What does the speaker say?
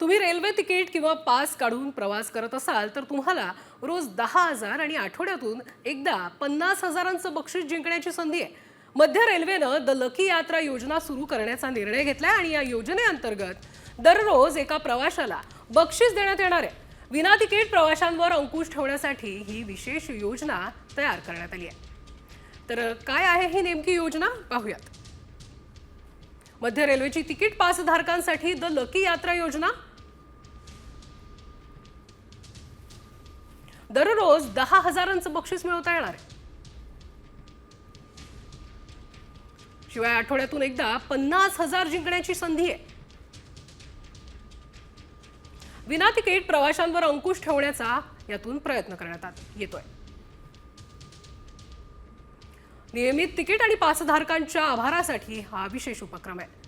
तुम्ही railway ticket किंवा pass काढून प्रवास करत असाल तर तुम्हाला रोज दहा हजार आणि आठवड्यातून एकदा पन्नास हजारांचं बक्षीस जिंकण्याची संधी आहे. मध्य रेल्वेनं द लकी यात्रा योजना सुरू करण्याचा निर्णय घेतला आणि या योजनेअंतर्गत दररोज एका प्रवाशाला बक्षीस देण्यात येणार आहे. विना तिकीट प्रवाशांवर अंकुश ठेवण्यासाठी ही विशेष योजना तयार करण्यात आली आहे. तर काय आहे ही नेमकी योजना? पाहूयात. मध्य रेल्वेची तिकीट पासधारकांसाठी द लकी यात्रा योजना दररोज दहा हजारांचं बक्षीस मिळवता येणार आहे. शिवाय आठवड्यातून एकदा पन्नास हजार जिंकण्याची संधी आहे. विना तिकीट प्रवाशांवर अंकुश ठेवण्याचा यातून प्रयत्न करण्यात आत- येतोय. नियमित तिकीट आणि पासधारकांच्या आभारासाठी हा विशेष उपक्रम आहे.